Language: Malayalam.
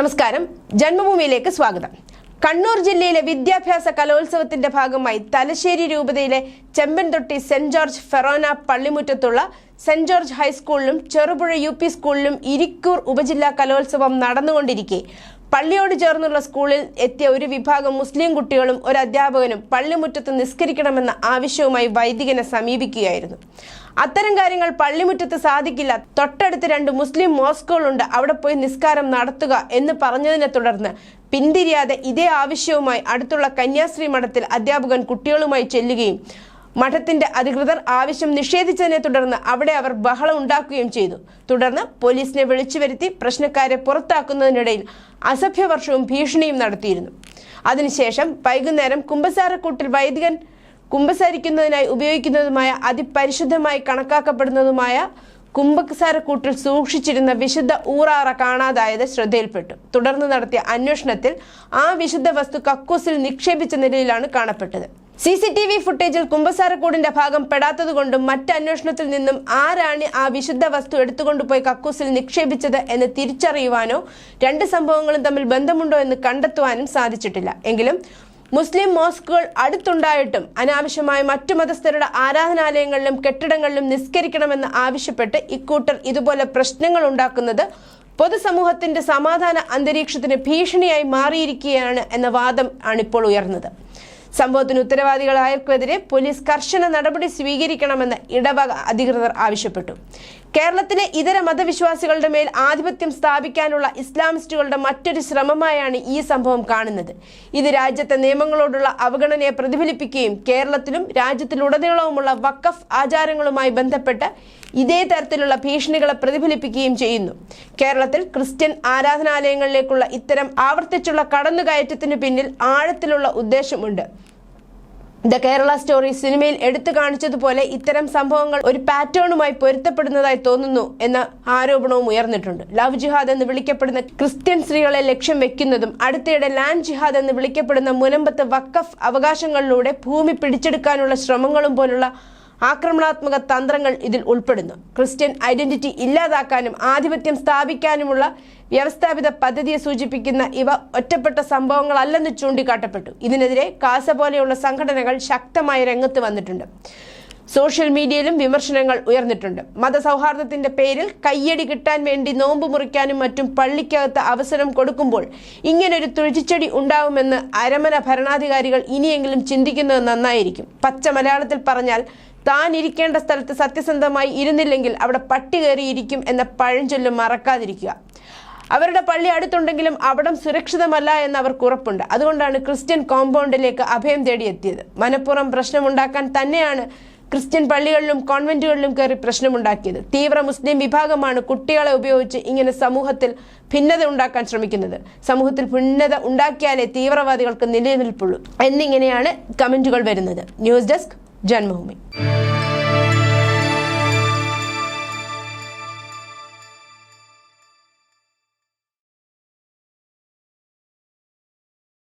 നമസ്കാരം. ജന്മഭൂമിയിലേക്ക് സ്വാഗതം. കണ്ണൂർ ജില്ലയിലെ വിദ്യാഭ്യാസ കലോത്സവത്തിന്റെ ഭാഗമായി തലശ്ശേരി രൂപതയിലെ ചെമ്പൻതൊട്ടി സെന്റ് ജോർജ് ഫെറോന പള്ളിമുറ്റത്തുള്ള സെന്റ് ജോർജ് ഹൈസ്കൂളിലും ചെറുപുഴ യു പി സ്കൂളിലും ഇരിക്കൂർ ഉപജില്ലാ കലോത്സവം നടന്നുകൊണ്ടിരിക്കെ. പള്ളിയോട് ചേർന്നുള്ള സ്കൂളിൽ എത്തിയ ഒരു വിഭാഗം മുസ്ലിം കുട്ടികളും ഒരു അധ്യാപകനും പള്ളിമുറ്റത്ത് നിസ്കരിക്കണമെന്ന ആവശ്യവുമായി വൈദികനെ സമീപിക്കുകയായിരുന്നു. അത്തരം കാര്യങ്ങൾ പള്ളിമുറ്റത്ത് സാധിക്കില്ല. തൊട്ടടുത്ത് രണ്ട് മുസ്ലിം മോസ്കുകളുണ്ട്. അവിടെ പോയി നിസ്കാരം നടത്തുക എന്ന് പറഞ്ഞതിനെ തുടർന്ന് പിന്തിരിയാതെ ഇതേ ആവശ്യവുമായി അടുത്തുള്ള കന്യാസ്ത്രീ മഠത്തിൽ അധ്യാപകൻ കുട്ടികളുമായി ചെല്ലുകയും മഠത്തിന്റെ അധികൃതർ ആവശ്യം നിഷേധിച്ചതിനെ തുടർന്ന് അവിടെ അവർ ബഹളം ഉണ്ടാക്കുകയും ചെയ്തു. തുടർന്ന് പോലീസിനെ വിളിച്ചു വരുത്തി പ്രശ്നക്കാരെ പുറത്താക്കുന്നതിനിടയിൽ അസഭ്യവർഷവും ഭീഷണിയും നടത്തിയിരുന്നു. അതിനുശേഷം വൈകുന്നേരം കുമ്പസാരക്കൂട്ടിൽ വൈദികൻ കുമ്പസാരിക്കുന്നതിനായി ഉപയോഗിക്കുന്നതുമായ അതിപരിശുദ്ധമായി കണക്കാക്കപ്പെടുന്നതുമായ കുമ്പസാരക്കൂട്ടിൽ സൂക്ഷിച്ചിരുന്ന വിശുദ്ധ ഊറാറ കാണാതായത് ശ്രദ്ധയിൽപ്പെട്ടു. തുടർന്ന് നടത്തിയ അന്വേഷണത്തിൽ ആ വിശുദ്ധ വസ്തു കക്കൂസിൽ നിക്ഷേപിച്ച നിലയിലാണ് കാണപ്പെട്ടത്. സി സി ടി വി ഫുട്ടേജിൽ കുമ്പസാരക്കൂടിന്റെ ഭാഗം പെടാത്തതുകൊണ്ടും മറ്റ് അന്വേഷണത്തിൽ നിന്നും ആരാണ് ആ വിശുദ്ധ വസ്തു എടുത്തുകൊണ്ടുപോയി കക്കൂസിൽ നിക്ഷേപിച്ചത് എന്ന് തിരിച്ചറിയുവാനോ രണ്ട് സംഭവങ്ങളും തമ്മിൽ ബന്ധമുണ്ടോ എന്ന് കണ്ടെത്തുവാനും സാധിച്ചിട്ടില്ല. എങ്കിലും മുസ്ലിം മോസ്കുകൾ അടുത്തുണ്ടായിട്ടും അനാവശ്യമായ മറ്റു മതസ്ഥരുടെ ആരാധനാലയങ്ങളിലും കെട്ടിടങ്ങളിലും നിസ്കരിക്കണമെന്ന് ആവശ്യപ്പെട്ട് ഇക്കൂട്ടർ ഇതുപോലെ പ്രശ്നങ്ങൾ ഉണ്ടാക്കുന്നത് പൊതുസമൂഹത്തിന്റെ സമാധാന അന്തരീക്ഷത്തിന് ഭീഷണിയായി മാറിയിരിക്കുകയാണ് എന്ന വാദം ആണിപ്പോൾ ഉയർന്നത്. സംഭവത്തിന് ഉത്തരവാദികളായവർക്കെതിരെ പോലീസ് കർശന നടപടി സ്വീകരിക്കണമെന്ന് ഇടവക അധികൃതർ ആവശ്യപ്പെട്ടു. കേരളത്തിലെ ഇതര മതവിശ്വാസികളുടെ മേൽ ആധിപത്യം സ്ഥാപിക്കാനുള്ള ഇസ്ലാമിസ്റ്റുകളുടെ മറ്റൊരു ശ്രമമായാണ് ഈ സംഭവം കാണുന്നത്. ഇത് രാജ്യത്തെ നിയമങ്ങളോടുള്ള അവഗണനയെ പ്രതിഫലിപ്പിക്കുകയും കേരളത്തിലും രാജ്യത്തിലുടനീളവുമുള്ള വക്കഫ് ആചാരങ്ങളുമായി ബന്ധപ്പെട്ട് ഇതേ തരത്തിലുള്ള ഭീഷണികളെ പ്രതിഫലിപ്പിക്കുകയും ചെയ്യുന്നു. കേരളത്തിൽ ക്രിസ്ത്യൻ ആരാധനാലയങ്ങളിലേക്കുള്ള ഇത്തരം ആവർത്തിച്ചുള്ള കടന്നുകയറ്റത്തിന് പിന്നിൽ ആഴത്തിലുള്ള ഉദ്ദേശമുണ്ട്. ദ കേരള സ്റ്റോറി സിനിമയിൽ എടുത്തു കാണിച്ചതുപോലെ ഇത്തരം സംഭവങ്ങൾ ഒരു പാറ്റേണുമായി പൊരുത്തപ്പെടുന്നതായി തോന്നുന്നു എന്ന ആരോപണവും ഉയർന്നിട്ടുണ്ട്. ലവ് ജിഹാദ് എന്ന് വിളിക്കപ്പെടുന്ന ക്രിസ്ത്യൻ സ്ത്രീകളെ ലക്ഷ്യം വെക്കുന്നതും അടുത്തിടെ ലാൻഡ് ജിഹാദ് എന്ന് വിളിക്കപ്പെടുന്ന മുനമ്പത്ത് വക്കഫ് അവകാശങ്ങളിലൂടെ ഭൂമി പിടിച്ചെടുക്കാനുള്ള ശ്രമങ്ങളും പോലുള്ള ആക്രമണാത്മക തന്ത്രങ്ങൾ ഇതിൽ ഉൾപ്പെടുന്നു. ക്രിസ്ത്യൻ ഐഡന്റിറ്റി ഇല്ലാതാക്കാനും ആധിപത്യം സ്ഥാപിക്കാനുമുള്ള വ്യവസ്ഥാപിത പദ്ധതിയെ സൂചിപ്പിക്കുന്ന ഇവ ഒറ്റപ്പെട്ട സംഭവങ്ങളല്ലെന്ന് ചൂണ്ടിക്കാട്ടപ്പെട്ടു. ഇതിനെതിരെ കാസ പോലെയുള്ള സംഘടനകൾ ശക്തമായി രംഗത്ത് വന്നിട്ടുണ്ട്. സോഷ്യൽ മീഡിയയിലും വിമർശനങ്ങൾ ഉയർന്നിട്ടുണ്ട്. മതസൗഹാർദ്ദത്തിന്റെ പേരിൽ കയ്യടി കിട്ടാൻ വേണ്ടി നോമ്പ് മുറിക്കാനും മറ്റും പള്ളിക്കകത്ത് അവസരം കൊടുക്കുമ്പോൾ ഇങ്ങനൊരു തുഴിച്ചടി ഉണ്ടാവുമെന്ന് അരമന ഭരണാധികാരികൾ ഇനിയെങ്കിലും ചിന്തിക്കുന്നത് നന്നായിരിക്കും. പച്ച മലയാളത്തിൽ പറഞ്ഞാൽ താൻ ഇരിക്കേണ്ട സ്ഥലത്ത് സത്യസന്ധമായി ഇരുന്നില്ലെങ്കിൽ അവിടെ പട്ടി കയറിയിരിക്കും എന്ന പഴഞ്ചൊല്ലും മറക്കാതിരിക്കുക. അവരുടെ പള്ളി അടുത്തുണ്ടെങ്കിലും അവിടം സുരക്ഷിതമല്ല എന്ന് അവർക്ക് ഉറപ്പുണ്ട്. അതുകൊണ്ടാണ് ക്രിസ്ത്യൻ കോമ്പൗണ്ടിലേക്ക് അഭയം തേടിയെത്തിയത്. മനഃപൂർവം പ്രശ്നമുണ്ടാക്കാൻ തന്നെയാണ് ക്രിസ്ത്യൻ പള്ളികളിലും കോൺവെന്റുകളിലും കയറി പ്രശ്നമുണ്ടാക്കിയത്. തീവ്ര മുസ്ലിം വിഭാഗമാണ് കുട്ടികളെ ഉപയോഗിച്ച് ഇങ്ങനെ സമൂഹത്തിൽ ഭിന്നത ഉണ്ടാക്കാൻ ശ്രമിക്കുന്നത്. സമൂഹത്തിൽ ഭിന്നത ഉണ്ടാക്കിയാലേ തീവ്രവാദികൾക്ക് നിലനിൽപ്പുള്ളൂ. എന്നിങ്ങനെയാണ് കമന്റുകൾ വരുന്നത്. ന്യൂസ് ഡെസ്ക് जन्मभूमि।